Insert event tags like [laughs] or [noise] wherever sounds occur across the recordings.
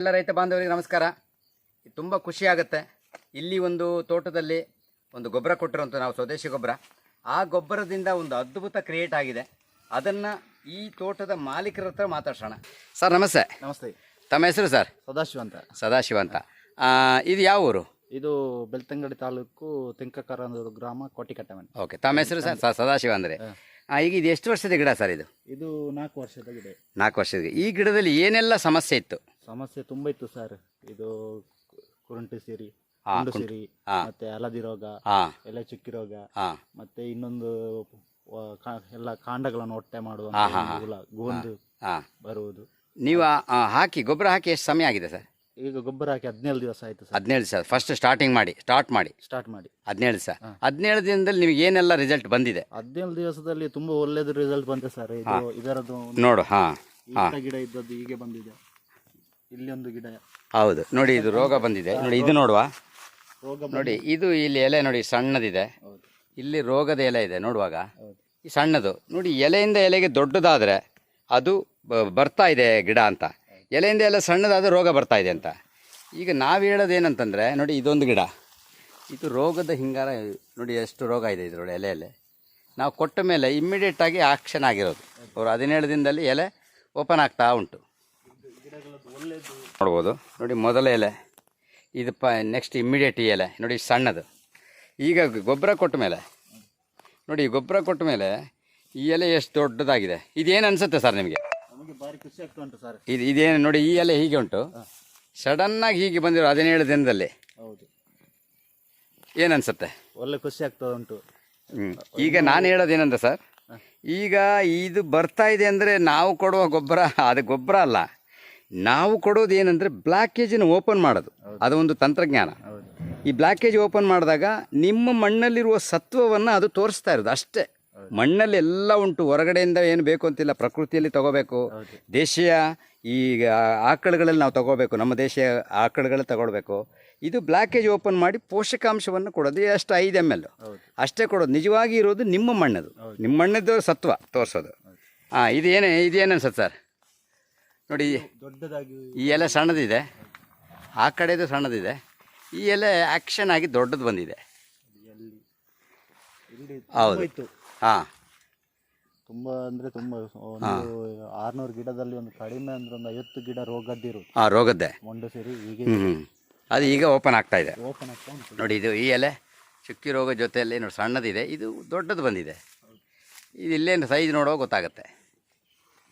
ಎಲ್ಲ ರೈತ ಬಾಂಧವರಿಗೆ ನಮಸ್ಕಾರ. ತುಂಬ ಖುಷಿ ಆಗುತ್ತೆ. ಇಲ್ಲಿ ಒಂದು ತೋಟದಲ್ಲಿ ಒಂದು ಗೊಬ್ಬರ ಕೊಟ್ಟಿರುವಂಥ ನಾವು ಸ್ವದೇಶಿ ಗೊಬ್ಬರ. ಆ ಗೊಬ್ಬರದಿಂದ ಒಂದು ಅದ್ಭುತ ಕ್ರಿಯೇಟ್ ಆಗಿದೆ. ಅದನ್ನು ಈ ತೋಟದ ಮಾಲೀಕರ ಹತ್ರ ಮಾತಾಡ್ಸೋಣ. ಸರ್ ನಮಸ್ತೆ. ನಮಸ್ತೆ. ತಮ್ಮ ಹೆಸರು ಸರ್? ಸದಾಶಿವ ಅಂತ. ಸದಾಶಿವ ಅಂತ. ಆ, ಇದು ಯಾವ ಊರು? ಇದು ಬೆಳ್ತಂಗಡಿ ತಾಲೂಕು ತಿಂಕಕರ ಗ್ರಾಮ ಕೋಟಿಕಟ್ಟೆ ಮನೆ. ಓಕೆ ತಮ್ಮ ಹೆಸರು ಸರ್? ಸ- ಸದಾಶಿವ ಅಂದರೆ. ಈಗ ಇದು ಎಷ್ಟು ವರ್ಷದ ಗಿಡ ಸರ್ ಇದು? ಇದು ನಾಲ್ಕು ವರ್ಷದ ಗಿಡ. ನಾಲ್ಕು ವರ್ಷದ ಗಿಡ. ಈ ಗಿಡದಲ್ಲಿ ಏನೆಲ್ಲ ಸಮಸ್ಯೆ ಇತ್ತು? ಸಮಸ್ಯೆ ತುಂಬಾ ಇತ್ತು ಸರ್ ಇದು ಕುರುಂಟು ಸಿರಿ ಹಾ, ಕುಂಡು ಕುಂಟು. ಸಿರಿ ಹಾ. ಮತ್ತೆ ಹಲದಿ ರೋಗ ಎಲ್ಲ ಎಲೆ ಚುಕ್ಕಿ ರೋಗ ಹಾಂ. ಮತ್ತೆ ಇನ್ನೊಂದು ವ- ಕಾ- ಎಲ್ಲ ಕಾಂಡಗಳನ್ನು ಹೊಟ್ಟೆ ಮಾಡುವ ಹಾ, ಹಾ, ಹಾ. ಹುಳ ಗೋಂದು ಹಾಂ ಬರುವುದು. ನೀವು ಆ- ಆ, ಹಾಕಿ ಗೊಬ್ಬರ ಹಾಕಿ ಎಷ್ಟು ಸಮಯ ಆಗಿದೆ ಸರ್ ಈಗ ಗೊಬ್ಬರ ಹಾಕಿ ಹದಿನೇಳು ದಿವಸ ಆಯ್ತು ಸರ್ ಹದಿನೇಳು ದಿವಸ ಫಸ್ಟ್ ಸ್ಟಾರ್ಟಿಂಗ್ ಮಾಡಿ ಸ್ಟಾರ್ಟ್ ಮಾಡಿ. ಸ್ಟಾರ್ಟ್ ಮಾಡಿ. ಹದಿನೇಳು ಹಾ. ಹದಿನೇಳು ದಿನದಲ್ಲಿ ನಿಮಗೆ ಏನೆಲ್ಲ ರಿಸಲ್ಟ್ ಬಂದಿದೆ? ಹದಿನೇಳು ದಿವಸದಲ್ಲಿ ತುಂಬಾ ಒಳ್ಳೇದು ರಿಸಲ್ಟ್ ಬಂತು ಸರ್ ಇದು ಇದರದ್ದು ನೋಡು ಹಾಂ. ಗಿಡ ಇದ್ದದ್ದು ಹೀಗೆ ಬಂದಿದೆ. ಇಲ್ಲಿ ಒಂದು ಗಿಡ. ಹೌದು. ನೋಡಿ ಇದು ರೋಗ ಬಂದಿದೆ. ನೋಡಿ ಇದು ನೋಡುವ. ರೋಗ ನೋಡಿ ಇದು ಇಲ್ಲಿ ಎಲೆ ನೋಡಿ ಸಣ್ಣದಿದೆ. ಹೌದು. ಇಲ್ಲಿ ರೋಗದ ಎಲೆ ಇದೆ ನೋಡುವಾಗ. ಈ ಸಣ್ಣದು. ನೋಡಿ ಎಲೆಯಿಂದ ಎಲೆಗೆ ದೊಡ್ಡದಾದರೆ ಅದು ಬರ್ತಾ ಇದೆ ಗಿಡ ಅಂತ. ಎಲೆಯಿಂದ ಎಲೆ ಸಣ್ಣದಾದ ರೋಗ ಬರ್ತಾ ಇದೆ ಅಂತ. ಈಗ ನಾವು ಹೇಳೋದು ಏನಂತಂದರೆ ನೋಡಿ ಇದೊಂದು ಗಿಡ. ಇದು ರೋಗದ ಹಿಂಗಾರ ನೋಡಿ ಎಷ್ಟು ರೋಗ ಇದೆ ಇದರೊಳಗೆ ಎಲೆಯಲ್ಲಿ ನಾವು ಕೊಟ್ಟ ಮೇಲೆ ಇಮ್ಮಿಡಿಯೇಟಾಗಿ ಆಕ್ಷನ್ ಆಗಿರೋದು. ಅವರು ಹದಿನೇಳು ದಿನದಲ್ಲಿ ಎಲೆ ಓಪನ್ ಆಗ್ತಾ ಉಂಟು. ನೋಡ್ಬೋದು ನೋಡಿ ಮೊದಲ ಎಲೆ. ಇದು ಪ ನೆಕ್ಸ್ಟ್ ಇಮ್ಮಿಡಿಯೇಟ್ ಈ ಎಲೆ. ನೋಡಿ ಸಣ್ಣದು. ಈಗ ಗೊಬ್ಬರ ಕೊಟ್ಟ ಮೇಲೆ. ನೋಡಿ ಗೊಬ್ಬರ ಕೊಟ್ಟ ಮೇಲೆ ಈ ಎಲೆ ಎಷ್ಟು ದೊಡ್ಡದಾಗಿದೆ. ಇದೇನು ಅನಿಸುತ್ತೆ ಸರ್ ನಿಮಗೆ? ನಮಗೆ ಭಾರಿ ಖುಷಿ ಆಗ್ತಾ ಉಂಟು ಸರ್. ಇದು ಇದೇನು ನೋಡಿ ಈ ಎಲೆ ಹೀಗೆ ಉಂಟು. ಸಡನ್ನಾಗಿ ಹೀಗೆ ಬಂದಿರೋ ಹದಿನೇಳು ದಿನದಲ್ಲಿ. ಹೌದು. ಏನು ಅನಿಸುತ್ತೆ? ಒಳ್ಳೆ ಖುಷಿ ಆಗ್ತಾ ಉಂಟು. ಈಗ ನಾನು ಹೇಳೋದೇನಂದ್ರೆ ಸರ್ ಈಗ ಇದು ಬರ್ತಾ ಇದೆ ಅಂದರೆ ನಾವು ಕೊಡುವ ಗೊಬ್ಬರ ಅದು ಗೊಬ್ಬರ ಅಲ್ಲ. ನಾವು ಕೊಡೋದು ಏನಂದರೆ ಬ್ಲಾಕೇಜನ್ನು ಓಪನ್ ಮಾಡೋದು. ಅದು ಒಂದು ತಂತ್ರಜ್ಞಾನ. ಈ ಬ್ಲ್ಯಾಕೇಜ್ ಓಪನ್ ಮಾಡಿದಾಗ ನಿಮ್ಮ ಮಣ್ಣಲ್ಲಿರುವ ಸತ್ವವನ್ನು ಅದು ತೋರಿಸ್ತಾ ಇರೋದು ಅಷ್ಟೇ. ಮಣ್ಣಲ್ಲಿ ಎಲ್ಲ ಉಂಟು. ಹೊರಗಡೆಯಿಂದ ಏನು ಬೇಕು ಅಂತಿಲ್ಲ. ಪ್ರಕೃತಿಯಲ್ಲಿ ತಗೋಬೇಕು. ದೇಶೀಯ ಈಗ ಆಕಳುಗಳಲ್ಲಿ ನಾವು ತಗೋಬೇಕು. ನಮ್ಮ ದೇಶೀಯ ಆಕಳುಗಳಲ್ಲಿ ತಗೊಳ್ಬೇಕು. ಇದು ಬ್ಲ್ಯಾಕೇಜ್ ಓಪನ್ ಮಾಡಿ ಪೋಷಕಾಂಶವನ್ನು ಕೊಡೋದು. ಅಷ್ಟು ಐದು ಎಂ ಎಲ್ ಅಷ್ಟೇ ಕೊಡೋದು. ನಿಜವಾಗಿ ಇರೋದು ನಿಮ್ಮ ಮಣ್ಣದು. ನಿಮ್ಮ ಮಣ್ಣದ್ದು ಸತ್ವ ತೋರಿಸೋದು. ಹಾಂ ಇದೇನೇ ಇದೇನು ಅನ್ಸುತ್ತೆ ಸರ್? ನೋಡಿ ದೊಡ್ಡದಾಗಿ ಈ ಎಲೆ ಸಣ್ಣದಿದೆ. ಆ ಕಡೆದು ಸಣ್ಣದಿದೆ. ಈ ಎಲೆ ಆ್ಯಕ್ಷನ್ ಆಗಿ ದೊಡ್ಡದು ಬಂದಿದೆ. ಹೌದು. ಹಾಂ. ತುಂಬ ಅಂದರೆ ತುಂಬ ಒಂದು ಆರ್ನೂರು ಗಿಡದಲ್ಲಿ ಒಂದು ಕಡಿಮೆ ಅಂದ್ರೆ ಒಂದು ಐವತ್ತು ಗಿಡ ರೋಗದ್ದಿರು ಹಾಂ ರೋಗದ್ದೆ. ಮೊಂಡು ಸೇರಿ ಹೀಗೆ ಹ್ಞೂ ಅದು ಈಗ ಓಪನ್ ಆಗ್ತಾ ಇದೆ. ಓಪನ್ ಆಗ್ತಾ ಉಂಟು. ನೋಡಿ ಇದು ಈ ಎಲೆ ಚುಕ್ಕಿ ರೋಗ ಜೊತೆಯಲ್ಲಿ ನೋಡಿ ಸಣ್ಣದಿದೆ ಇದು ದೊಡ್ಡದು ಬಂದಿದೆ. ಇದು ಇಲ್ಲೇನು ಸೈಜ್ ನೋಡೋ ಗೊತ್ತಾಗುತ್ತೆ.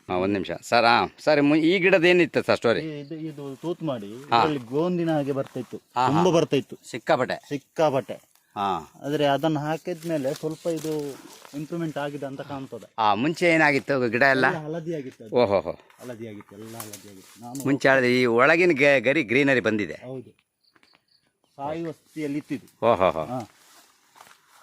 ಹಾಂ ಒಂದು ನಿಮಿಷ. ಸರ್ ಹಾಂ ಸರ್ ಮು ಈ ಗಿಡದ ಏನಿತ್ತು ಸರ್ ಸ್ಟೋರಿ ಇದು ಇದು ತೂತ್ ಮಾಡಿ ಇದರಲ್ಲಿ ಗೋಂದಿನ ಹಾಗೆ ಬರ್ತಾ ಇತ್ತು ತುಂಬಾ ಬರ್ತಾ ಇತ್ತು ಸಿಕ್ಕಾಪಟ್ಟೆ? ಸಿಕ್ಕಾಪಟ್ಟೆ. ಹಾಂ. ಆದ್ರೆ ಅದನ್ನ ಹಾಕಿದ್ಮೇಲೆ ಸ್ವಲ್ಪ ಇದು ಇಂಪ್ರೂವ್ಮೆಂಟ್ ಆಗಿದೆ ಅಂತ ಕಾಣ್ತದೆ. ಹಾಂ ಮುಂಚೆ ಏನಾಗಿತ್ತು ಗಿಡ ಎಲ್ಲ? ಎಲ್ಲ ಹಳದಿ ಆಗಿತ್ತು ಅದು. ಓಹೋ ಹೋ. ಹಳದಿ ಆಗಿತ್ತು ಎಲ್ಲ ಹಳದಿ ಆಗಿತ್ತು ನಾನು ಮುಂಚೆ ಹೇಳಿದೆ ಈ ಒಳಗಿನ ಗ- ಗರಿ ಗ್ರೀನರಿ ಬಂದಿದೆ. ಹೌದು. ಸಾಯುವ ಸ್ಥಿತಿಯಲ್ಲಿ ಇತ್ತಿದ್ದು ಓಹೋ ಹೋ. ಹಾ.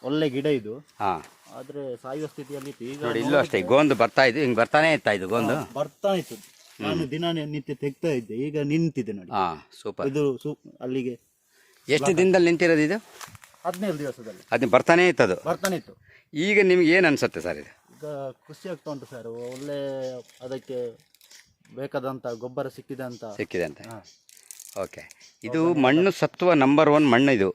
ಒಳ್ಳೆ ಗಿಡ ಇದು. ಹಾಂ. ಆದ್ರೆ ಸಾಯುವ ಸ್ಥಿತಿಯಲ್ಲಿ ಇತ್ತು ಈಗ ನೋಡಿ ಇಲ್ಲೂ ಅಷ್ಟೇ ಗೋಂದು ಬರ್ತಾ ಇದ್ದು ಹಿಂಗೆ ಬರ್ತಾನೆ ಇತ್ತಾ ಇದು ಗೋಂದು? ಬರ್ತಾ ಇತ್ತು. ನಾನು ದಿನ ನಿತ್ಯ ತೆಗ್ತಾ ಇದ್ದೆ ಈಗ ನಿಂತಿದೆ ನೋಡಿ. ಹಾಂ ಸೂಪರ್. ಇದು ಸು ಅಲ್ಲಿಗೆ ಎಷ್ಟು ದಿನದಲ್ಲಿ ನಿಂತಿರೋದು ಇದು? ಹದಿನೈದು ದಿವಸದಲ್ಲಿ. ಅದು ಬರ್ತಾನೆ ಇತ್ತದು? ಬರ್ತಾನೆ ಇತ್ತು. ಈಗ ನಿಮ್ಗೆ ಏನು ಅನ್ಸುತ್ತೆ ಸರ್ ಇದು? ಈಗ ಖುಷಿ ಆಗ್ತಾ ಉಂಟು ಸರ್ ಒಳ್ಳೆ ಅದಕ್ಕೆ ಬೇಕಾದಂಥ ಗೊಬ್ಬರ ಸಿಕ್ಕಿದೆ ಅಂತ. ಸಿಕ್ಕಿದೆ ಅಂತ. ಓಕೆ. ಇದು ಮಣ್ಣು ಸತ್ವ ನಂಬರ್ ಒನ್ ಮಣ್ಣು ಇದು.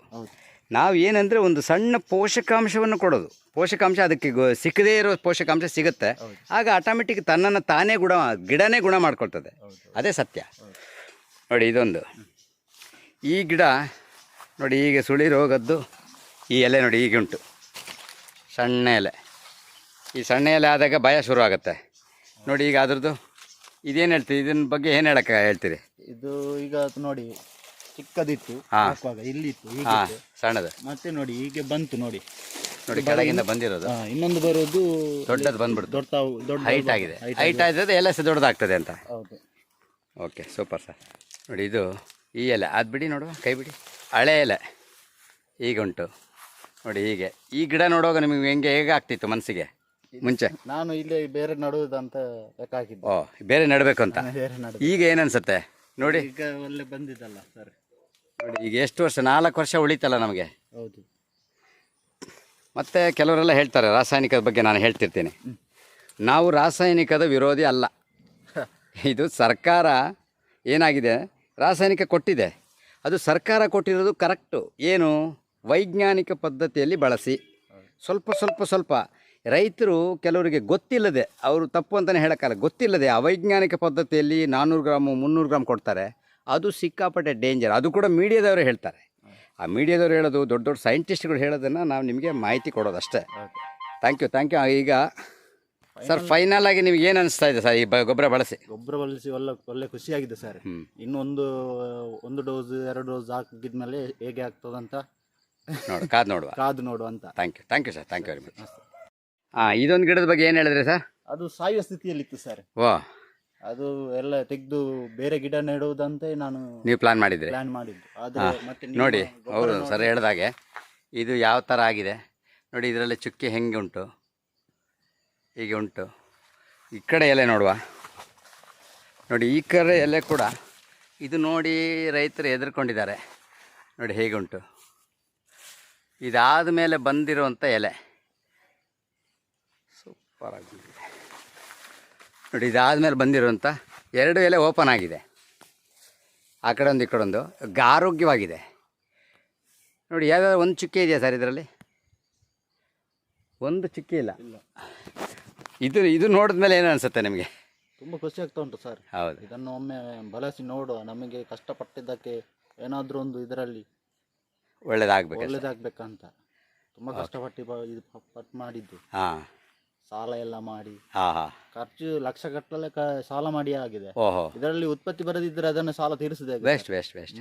ನಾವು ಏನಂದರೆ ಒಂದು ಸಣ್ಣ ಪೋಷಕಾಂಶವನ್ನು ಕೊಡೋದು. ಪೋಷಕಾಂಶ ಅದಕ್ಕೆ ಗೊ- ಸಿಕ್ಕದೇ ಇರೋ ಪೋಷಕಾಂಶ ಸಿಗುತ್ತೆ. ಆಗ ಆಟೋಮೆಟಿಕ್ ತನ್ನನ್ನು ತಾನೇ ಗುಣ ಗಿಡನೇ ಗುಣ ಮಾಡ್ಕೊಳ್ತದೆ. ಅದೇ ಸತ್ಯ. ನೋಡಿ ಇದೊಂದು. ಈ ಗಿಡ ನೋಡಿ ಈಗ ಸುಳಿ ರೋಗದ್ದು ಈ ಎಲೆ ನೋಡಿ ಈಗ ಉಂಟು. ಸಣ್ಣ ಎಲೆ. ಈ ಸಣ್ಣ ಎಲೆ ಆದಾಗ ಭಯ ಶುರು ಆಗುತ್ತೆ. ನೋಡಿ ಈಗ ಅದ್ರದ್ದು ಇದೇನು ಹೇಳ್ತೀರಿ? ಇದನ್ನ ಬಗ್ಗೆ ಏನು ಹೇಳಕ್ಕೆ ಹೇಳ್ತೀರಿ? ಇದು ಈಗ ನೋಡಿ ಚಿಕ್ಕದಿತ್ತು ಹಾ. ಹಾಕುವಾಗ ಇಲ್ಲಿತ್ತು ಸಣ್ಣದ ಹೀಗಿತ್ತು ಸಣ್ಣದು. ಮತ್ತೆ ನೋಡಿ ಹೀಗೆ ಬಂತು ನೋಡಿ. ನೋಡಿ ಕೆಳಗಿಂದ ಬಂದಿರೋದು. ಹಾ, ಇನ್ನೊಂದು ಬರೋದು ದೊಡ್ಡದು ಬಂದ್ಬಿಡ್ತು. ದೊಡ್ಡ ದೊಡ್ಡ ಹೈಟ್ ಆಗಿದೆ. ಹೈಟ್ ಆಗಿದೆ. ಎಲೆ ಸಹ ದೊಡ್ಡದಾಗ್ತದೆ ಅಂತ. ಹೌದು. ಓಕೆ ಸೂಪರ್ ಸರ್ ನೋಡಿ ಇದು ಈ ಎಲೆ. ಅದು ಬಿಡಿ ನೋಡುವ ಕೈ ಬಿಡಿ. ಹಳೆ ಎಲೆ. ಈಗ ಉಂಟು ನೋಡಿ ಹೀಗೆ. ಈ ಗಿಡ ನೋಡುವಾಗ ನಿಮಗೆ ಹೆಂಗೆ ಹೇಗೆ ಆಗ್ತಿತ್ತು ಮನಸ್ಸಿಗೆ ಮುಂಚೆ? ನಾನು ಇಲ್ಲೇ ಬೇರೆ ನಡುವುದಂತ ಲೆಕ್ಕ ಹಾಕಿದ್ದೆ. ಓ ಬೇರೆ ನೆಡಬೇಕು ಅಂತ. ಬೇರೆ ನಡುದು ಈಗ ಏನನ್ಸುತ್ತೆ ನೋಡಿ. ಈಗ ಒಳ್ಳೆ ಬಂದಿದ್ದಲ್ಲ ಸರ್. ನೋಡಿ ಈಗ ಎಷ್ಟು ವರ್ಷ? ನಾಲ್ಕು ವರ್ಷ ಉಳಿತಲ್ಲ ನಮಗೆ. ಹೌದು. ಮತ್ತು ಕೆಲವರೆಲ್ಲ ಹೇಳ್ತಾರೆ ರಾಸಾಯನಿಕದ ಬಗ್ಗೆ ನಾನು ಹೇಳ್ತಿರ್ತೀನಿ. ನಾವು ರಾಸಾಯನಿಕದ ವಿರೋಧಿ ಅಲ್ಲ. [laughs] ಇದು ಸರ್ಕಾರ ಏನಾಗಿದೆ? ರಾಸಾಯನಿಕ ಕೊಟ್ಟಿದೆ. ಅದು ಸರ್ಕಾರ ಕೊಟ್ಟಿರೋದು ಕರೆಕ್ಟು. ಏನು? ವೈಜ್ಞಾನಿಕ ಪದ್ಧತಿಯಲ್ಲಿ ಬಳಸಿ. ಸ್ವಲ್ಪ ಸ್ವಲ್ಪ ಸ್ವಲ್ಪ. ರೈತರು ಕೆಲವರಿಗೆ ಗೊತ್ತಿಲ್ಲದೆ ಅವರು ತಪ್ಪು ಅಂತಲೇ ಹೇಳೋಕ್ಕಲ್ಲ ಗೊತ್ತಿಲ್ಲದೆ ಅವೈಜ್ಞಾನಿಕ ಪದ್ಧತಿಯಲ್ಲಿ ನಾನ್ನೂರು ಗ್ರಾಮು ಮುನ್ನೂರು ಗ್ರಾಮ್ ಕೊಡ್ತಾರೆ. ಅದು ಸಿಕ್ಕಾಪಟ್ಟೆ ಡೇಂಜರ್ ಅದು ಕೂಡ ಮೀಡಿಯಾದವರು ಹೇಳ್ತಾರೆ. ಆ ಮೀಡಿಯಾದವ್ರು ಹೇಳೋದು ದೊಡ್ಡ ದೊಡ್ಡ ಸೈಂಟಿಸ್ಟ್ಗಳು ಹೇಳೋದನ್ನು ನಾವು ನಿಮಗೆ ಮಾಹಿತಿ ಕೊಡೋದು ಅಷ್ಟೇ ಥ್ಯಾಂಕ್ ಯು ಥ್ಯಾಂಕ್ ಯು ಈಗ ಸರ್ ಫೈನಲ್ ಆಗಿ ನಿಮ್ಗೆ ಏನು ಅನಿಸ್ತಾ ಇದೆ ಸರ್ ಈ ಗೊಬ್ಬರ ಬಳಸಿ. ಗೊಬ್ಬರ ಬಳಸಿ ಒಳ್ಳೆ ಒಳ್ಳೆ ಖುಷಿಯಾಗಿದೆ ಸರ್. ಇನ್ನೊಂದು ಒಂದು ಡೋಸ್ ಎರಡು ಡೋಸ್ ಹಾಕಿದ್ಮೇಲೆ ಹೇಗೆ ಆಗ್ತದಂತ ನೋಡು ಕಾದು ನೋಡುವ. ಕಾದು ನೋಡುವ ಅಂತ. Thank you thank you sir thank you very much ಹಾಂ ಇದೊಂದು ಗಿಡದ ಬಗ್ಗೆ ಏನು ಹೇಳಿದ್ರಿ ಸರ್ ಅದು ಸಾಯುವ ಸ್ಥಿತಿಯಲ್ಲಿತ್ತು ಸರ್ ಓ ಅದು ಎಲ್ಲ ತೆಗೆದು ಬೇರೆ ಗಿಡ ನೆಡುವುದಂತೆ ನಾನು ನೀವು ಪ್ಲಾನ್ ಮಾಡಿದ್ರಿ? ಪ್ಲಾನ್ ಮಾಡಿದ್ದು. ಆದ್ರೆ ಮತ್ತೆ ನೋಡಿ ಗೊಬ್ಬರ ಹೌದು ನೋಡಿ- ಸರ್ ಹೇಳ್ದಾಗೆ ಇದು ಯಾವ ಥರ ಆಗಿದೆ? ನೋಡಿ ಇದರಲ್ಲಿ ಚುಕ್ಕಿ ಹೆಂಗೆ ಉಂಟು? ಹೀಗೆ ಉಂಟು. ಈ ಕಡೆ ಎಲೆ ನೋಡುವ. ನೋಡಿ ಈ ಕಡೆ ಎಲೆ ಕೂಡ ಇದು ನೋಡಿ ರೈತರು ಹೆದರ್ಕೊಂಡಿದ್ದಾರೆ. ನೋಡಿ ಹೇಗೆ ಉಂಟು? ಇದಾದ ಮೇಲೆ ಬಂದಿರುವಂಥ ಎಲೆ. ಸೂಪರಾಗಿ ನೋಡಿ ಇದಾದಮೇಲೆ ಬಂದಿರುವಂಥ ಎರಡು ಎಲೆ ಓಪನ್ ಆಗಿದೆ. ಆ ಕಡೆ ಒಂದು ಈ ಕಡೆ ಒಂದು ಆರೋಗ್ಯವಾಗಿದೆ. ನೋಡಿ ಯಾವ್ಯಾವ ಒಂದು ಚುಕ್ಕೆ ಇದೆಯಾ ಸರ್ ಇದರಲ್ಲಿ? ಒಂದು ಚುಕ್ಕೆ ಇಲ್ಲ. ಇದು ಇದು ನೋಡಿದ್ಮೇಲೆ ಏನು ಅನಿಸುತ್ತೆ ನಿಮಗೆ? ತುಂಬ ಖುಷಿ ಆಗ್ತಾ ಉಂಟು ಸರ್. ಹೌದು. ಇದನ್ನು ಒಮ್ಮೆ ಬಳಸಿ ನೋಡುವ. ನಮಗೆ ಕಷ್ಟಪಟ್ಟಿದ್ದಕ್ಕೆ ಏನಾದರೂ ಒಂದು ಇದರಲ್ಲಿ ಒಳ್ಳೇದಾಗಬೇಕು ಒಳ್ಳೇದಾಗಬೇಕಂತ. ತುಂಬ ಕಷ್ಟಪಟ್ಟು ಇದು ಪಟ್ಟು ಮಾಡಿದ್ದು. ಹಾಂ. ಸಾಲ ಎಲ್ಲ ಮಾಡಿ ಹಾಂ ಹಾಂ. ಖರ್ಚು ಲಕ್ಷ ಗಟ್ಟಲೆ ಸಾಲ ಮಾಡಿ ಆಗಿದೆ. ಓಹೋ. ಇದರಲ್ಲಿ ಉತ್ಪತ್ತಿ ಬರದಿದ್ರೆ ಅದನ್ನು ಸಾಲ ತೀರಿಸಿದೆ ವೇಸ್ಟ್ ವೇಸ್ಟ್ ಬೆಸ್ಟ್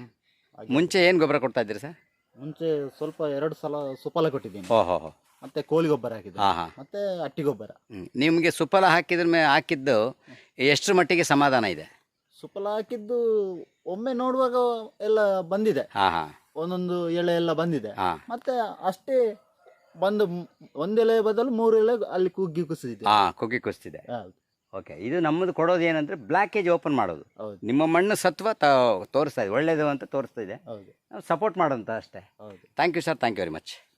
ಮುಂಚೆ ಏನು ಗೊಬ್ಬರ ಕೊಡ್ತಾ ಇದ್ದೀರಿ ಸರ್? ಮುಂಚೆ ಸ್ವಲ್ಪ ಎರಡು ಸಲ ಸುಫಲ ಕೊಟ್ಟಿದ್ದೀನಿ. ಓಹೋ ಹೋ. ಮತ್ತೆ ಕೋಳಿ ಗೊಬ್ಬರ ಹಾಕಿದೆ. ಹಾಂ ಹಾಂ. ಮತ್ತೆ ಅಟ್ಟಿ ಗೊಬ್ಬರ. ನಿಮಗೆ ಸುಫಲ ಹಾಕಿದ ಹಾಕಿದ್ದು ಎಷ್ಟು ಮಟ್ಟಿಗೆ ಸಮಾಧಾನ ಇದೆ? ಸುಫಲ ಹಾಕಿದ್ದು ಒಮ್ಮೆ ನೋಡುವಾಗ ಎಲ್ಲ ಬಂದಿದೆ. ಹಾಂ ಹಾಂ. ಒಂದೊಂದು ಎಳೆ ಎಲ್ಲ ಬಂದಿದೆ. ಹಾಂ. ಮತ್ತೆ ಅಷ್ಟೇ ಬಂದು ಒಂದೆಲೆ ಬದಲು ಮೂರು ಎಲೆ ಅಲ್ಲಿ ಕುಗ್ಗಿ ಕುಸಿದಿದೆ. ಹಾ ಕುಗ್ಗಿ ಕುಸ್ತಿದೆ ಹೌದು. ಓಕೆ ಇದು ನಮ್ಮದು ಕೊಡೋದು ಏನಂದ್ರೆ ಬ್ಲಾಕೇಜ್ ಓಪನ್ ಮಾಡೋದು. ಹೌದು. ನಿಮ್ಮ ಮಣ್ಣು ಸತ್ವ ತ ತೋರಿಸ್ತಾ ಇದೆ ಒಳ್ಳೇದು ಅಂತ ತೋರಿಸ್ತಾ ಇದೆ. ಹೌದು. ನಾವು ಸಪೋರ್ಟ್ ಮಾಡೋಂತ ಅಷ್ಟೇ. ಹೌದು. Thank you sir thank you very much